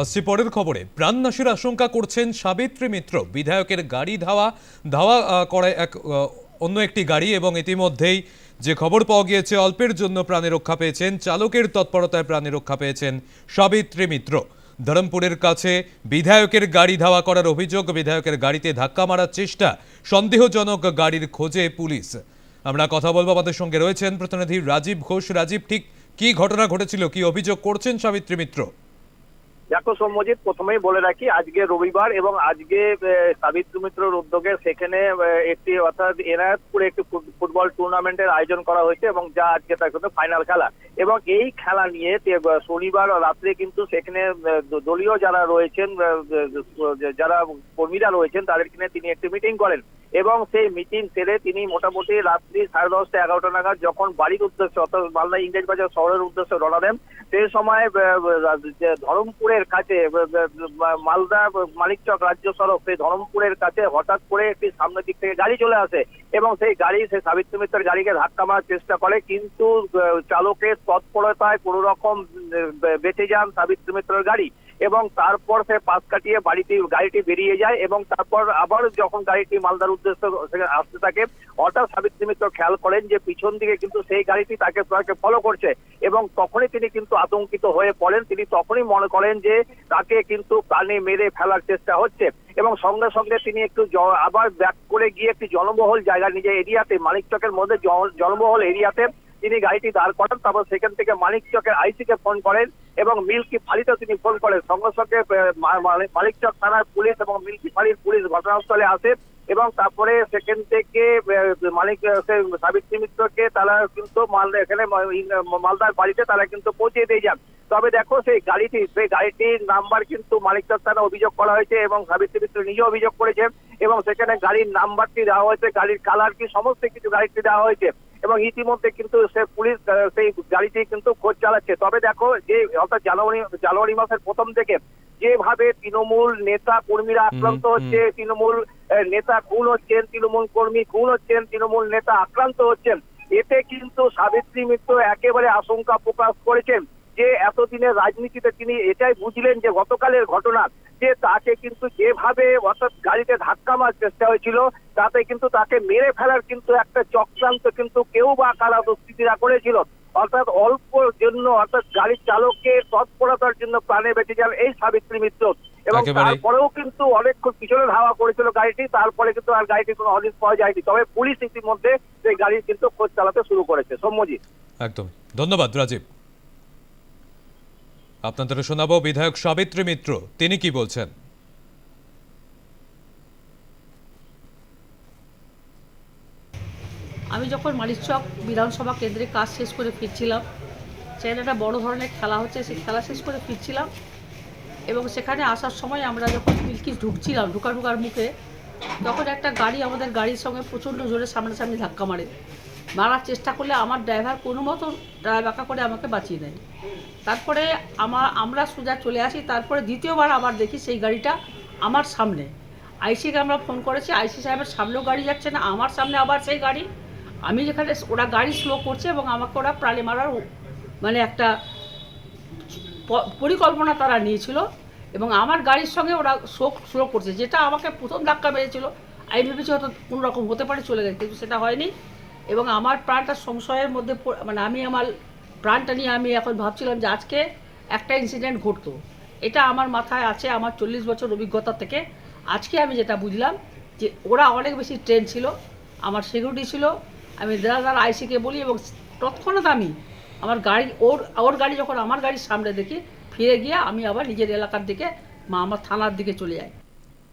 আসছি পরের খবরে। প্রাণনাশের আশঙ্কা করছেন সাবিত্রী মিত্র। বিধায়কের গাড়ি ধাওয়া ধাওয়া আহ, করে এক অন্য একটি গাড়ি এবং ইতিমধ্যেই যে খবর পাওয়া গিয়েছে অল্পের জন্য প্রাণে রক্ষা পেয়েছেন চালকের তৎপরতায় প্রাণে রক্ষা পেয়েছেন সাবিত্রী মিত্র। ধরমপুরের কাছে বিধায়কের গাড়ি ধাওয়া করার অভিযোগ বিধায়কের গাড়িতে ধাক্কা মারার চেষ্টা সন্দেহজনক গাড়ির খোঁজে পুলিশ। আমরা কথা বলব আমাদের সঙ্গে রয়েছেন প্রতিনিধি রাজীব ঘোষ। রাজীব ঠিক কি ঘটনা ঘটেছিল কি অভিযোগ করছেন সাবিত্রী মিত্র? দেখো সৌম্যজিৎ, প্রথমেই বলে রাখি, আজকে রবিবার এবং আজকে সাবিত্রী মিত্রর উদ্যোগে সেখানে একটি, অর্থাৎ এনায়তপুরে একটি ফুটবল টুর্নামেন্টের আয়োজন করা হয়েছে এবং যা আজকে তার কিন্তু ফাইনাল খেলা। এবং এই খেলা নিয়ে শনিবার রাত্রে কিন্তু সেখানে দলীয় যারা রয়েছেন যারা কর্মীরা রয়েছেন তাদের কিনে তিনি একটি মিটিং করেন। এবং সেই মিটিং সেরে তিনি মোটামুটি রাত্রি সাড়ে দশটা এগারোটা নাগাদ যখন বাড়ির উদ্দেশ্যে, অর্থাৎ মালদা ইংরেজ বাজার শহরের উদ্দেশ্যে রওনা দেন সেই সময় ধরমপুরের কাছে মালদা মালিকচক রাজ্য সড়ক, সেই ধরমপুরের কাছে হঠাৎ করে একটি সামনের দিক থেকে গাড়ি চলে আসে। এবং সেই গাড়ি, সেই সাবিত্রী মিত্রের গাড়িকে ধাক্কা মারার চেষ্টা করে, কিন্তু চালকের তৎপরতায় কোনো রকম বেঁচে যান সাবিত্রী মিত্রের গাড়ি এবং তারপর সে পাশ কাটিয়ে বাড়িটি, গাড়িটি বেরিয়ে যায় এবং তারপর আবার যখন গাড়িটি মালদার উদ্দেশ্যে সেখানে আসতে থাকে, হঠাৎ সাবিত্রী মিত্র খেয়াল করেন যে পিছন দিকে কিন্তু সেই গাড়িটি তাকে তাকে ফলো করছে এবং তখনই তিনি কিন্তু আতঙ্কিত হয়ে পড়েন। তিনি তখনই মনে করেন যে তাকে কিন্তু প্রাণে মেরে ফেলার চেষ্টা হচ্ছে। এবং সঙ্গে সঙ্গে তিনি একটু আবার ব্যাক করে গিয়ে একটি জনবহুল জায়গা নিজের এরিয়াতে মানিকচকের মধ্যে জন- জনবহুল এরিয়াতে তিনি গাড়িটি দাঁড় করান তারপর সেখান থেকে মানিকচকের আইসিকে ফোন করেন এবং মিল্কি ফাঁড়িতেও তিনি ফোন করেন। সঙ্গে সঙ্গে আহ, মা- মা- থানার পুলিশ এবং মিল্কি ফাঁড়ির পুলিশ ঘটনাস্থলে আসে এবং তারপরে সেখান থেকে মালিক সাবিত্রী মিত্রকে তারা কিন্তু মালদা এখানে মালদার বাড়িতে তারা কিন্তু পৌঁছে দিয়ে যান। তবে দেখো সেই গাড়িটি সেই গাড়িটির নাম্বার কিন্তু মানিকচক থানা অভিযোগ করা হয়েছে এবং সাবিত্রী মিত্র নিজে অভিযোগ করেছেন এবং সেখানে গাড়ির নাম্বারটি দেওয়া হয়েছে গাড়ির কালার কি সমস্ত কিছু গাড়িটি দেওয়া হয়েছে এবং ইতিমধ্যে কিন্তু সে পুলিশ সেই গাড়িটি কিন্তু খোঁজ চালাচ্ছে। তবে দেখো যে অর্থাৎ জানুয়ারি জানুয়ারি মাসের প্রথম থেকে যেভাবে তৃণমূল নেতা কর্মীরা আক্রান্ত হচ্ছে তৃণমূল নেতা খুন হচ্ছেন তৃণমূল কর্মী খুন হচ্ছেন তৃণমূল নেতা আক্রান্ত হচ্ছেন এতে কিন্তু সাবিত্রী মিত্র একেবারে আশঙ্কা প্রকাশ করেছেন। যে এতদিনের রাজনীতিতে তিনি এটাই বুঝলেন যে গতকালের ঘটনা যে তাকে কিন্তু যেভাবে অর্থাৎ গাড়িতে ধাক্কা মারার চেষ্টা হয়েছিল তাতে কিন্তু তাকে মেরে ফেলার কিন্তু একটা চক্রান্ত কিন্তু কেউ বা কারা দুষ্কৃতীরা করেছিল। অর্থাৎ অল্প জন্য অর্থাৎ গাড়ির চালককে তৎপরতার জন্য প্রাণে বেঁচে যান এই সাবিত্রী মিত্র। এবং তারপরেও কিন্তু অনেকক্ষণ পিছনে ধাওয়া করেছিল গাড়িটি তারপরে কিন্তু আর গাড়িটি কোনো হদিস পাওয়া যায়নি। তবে পুলিশ ইতিমধ্যে সেই গাড়ির কিন্তু খোঁজ চালাতে শুরু করেছে। সৌম্যজিৎ। একদম। ধন্যবাদ রাজীব। আপনাদের শোনাবো, বিধায়ক সাবিত্রী মিত্র, তিনি কি বলছেন? আমি যখন মালিকচক বিধানসভা কেন্দ্রে কাজ শেষ করে ফিরছিলাম, সেখানে একটা বড় ধরনের খেলা হচ্ছে, সেই খেলা শেষ করে ফিরছিলাম এবং সেখানে আসার সময় আমরা যখন মিল্কি ঢুকছিলাম ঢুকা ঢুকার মুখে, তখন একটা গাড়ি আমাদের গাড়ির সঙ্গে প্রচণ্ড জোরে সামনাসামনি ধাক্কা মারে। মারার চেষ্টা করলে আমার ড্রাইভার কোনো মতো ড্রাইভাকা করে আমাকে বাঁচিয়ে দেয়। তারপরে আমার আমরা সোজা চলে আসি, তারপরে দ্বিতীয়বার আবার দেখি সেই গাড়িটা আমার সামনে। আইসিকে আমরা ফোন করেছি, আইসি সাহেবের সামনেও গাড়ি যাচ্ছে না, আমার সামনে আবার সেই গাড়ি। আমি যেখানে ওরা গাড়ি স্লো করছে এবং আমাকে ওরা প্রাণে মারার মানে একটা পরিকল্পনা তারা নিয়েছিল এবং আমার গাড়ির সঙ্গে ওরা শোক স্লো করছে, যেটা আমাকে প্রথম ধাক্কা মেরেছিল। আমি ভেবেছি হয়তো কোনো রকম হতে পারে, চলে গেছে, কিন্তু সেটা হয়নি। এবং আমার প্রাণটা সংশয়ের মধ্যে মানে আমি আমার প্রাণটা নিয়ে আমি এখন ভাবছিলাম যে আজকে একটা ইনসিডেন্ট ঘটতো। এটা আমার মাথায় আছে, আমার চল্লিশ বছর অভিজ্ঞতা থেকে। আজকে আমি যেটা বুঝলাম যে ওরা অনেক বেশি ট্রেন ছিল, আমার সিকিউরিটি ছিল। আমি দেড়াদার আইসিকে বলি এবং তৎক্ষণাৎ আমি আমার গাড়ি, ওর ওর গাড়ি যখন আমার গাড়ির সামনে দেখি, ফিরে গিয়ে আমি আবার নিজের এলাকার দিকে, মা আমার থানার দিকে চলে যাই।